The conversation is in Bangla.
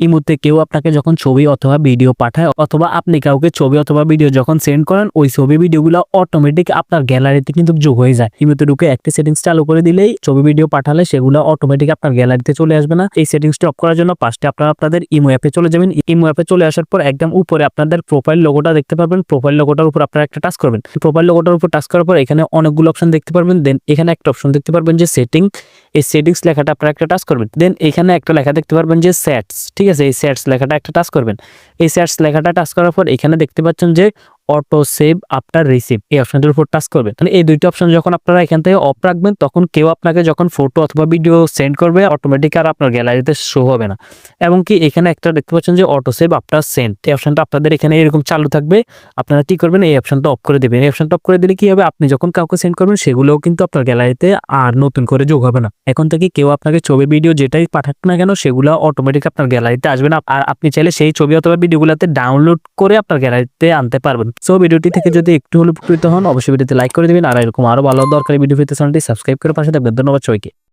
ইমুতে কেউ আপনাকে যখন ছবি অথবা ভিডিও পাঠায় অথবা আপনি কাউকে ছবি অথবা ভিডিও যখন সেন্ড করেন, ওই ছবি ভিডিওগুলো অটোমেটিক আপনার গ্যালারিতে কিন্তু যোগ হয়ে যায়। ইমুতে ঢুকে একটি সেটিংস চালু করে দিলেই ছবি ভিডিও পাঠালে সেগুলো অটোমেটিক আপনার গ্যালারিতে চলে আসবে না। এই সেটিংসটি অফ করার জন্য পাঁচটি আপনারা আপনাদের ইমো অ্যাপে চলে যাবেন। ইমো অ্যাপে চলে আসার পর একদম উপরে আপনাদের প্রোফাইল লোগোটা দেখতে পারবেন। প্রোফাইল লোগোটার উপর আপনারা একটা টাচ করবেন। প্রোফাইল লোগোটার উপর টাচ করার পর এখানে অনেকগুলো অপশন দেখতে পারবেন। দেন এখানে একটা অপশন দেখতে পারবেন যে সেটিং এই সেটিংস লেখাটা আপনারা একটা টাচ করবেন। দেন এখানে একটা লেখা দেখতে পারবেন যে স্যাটস ঠিক আছে? এই স্যাটস লেখাটা একটা টাচ করবেন। এই স্যাটস লেখাটা টাচ করার পর এখানে দেখতে পাচ্ছেন যে অটো সেভ আফটার রিসিভ এই অপশনটার উপর টাচ করবেন তাহলে এই দুইটা অপশন যখন আপনারা এখান থেকে অফ রাখবেন, তখন কেউ আপনাকে যখন ফটো অথবা ভিডিও সেন্ড করবে অটোমেটিক আর আপনার গ্যালারিতে শো হবে না। এবং কি এখানে একটা দেখতে পাচ্ছেন যে অটো সেভ আফটার সেন্ড এই অপশনটা আপনাদের এখানে এরকম চালু থাকবে। আপনারা কি করবেন, এই অপশনটা অফ করে দেবেন। এই অপশনটা অফ করে দিলে কি হবে, আপনি যখন কাউকে সেন্ড করবেন, সেগুলোও কিন্তু আপনার গ্যালারিতে আর নতুন করে যোগ হবে না। এখন থেকে কেউ আপনাকে ছবি ভিডিও যেটাই পাঠাক না কেন, সেগুলো অটোমেটিক আপনার গ্যালারিতে আসবে না। আর আপনি চাইলে সেই ছবি অথবা ভিডিওগুলোতে ডাউনলোড করে আপনার গ্যালারিতে আনতে পারবেন। সো ভিডিওটি থেকে যদি একটু হলে উপকৃত হন, অবশ্যই ভিডিওতে লাইক করে দেবেন। আর এরকম আরও ভালো দরকারি ভিডিও পেতে চ্যানেলটি সাবস্ক্রাইব করে পাশে থাকবেন। ধন্যবাদ সবাইকে।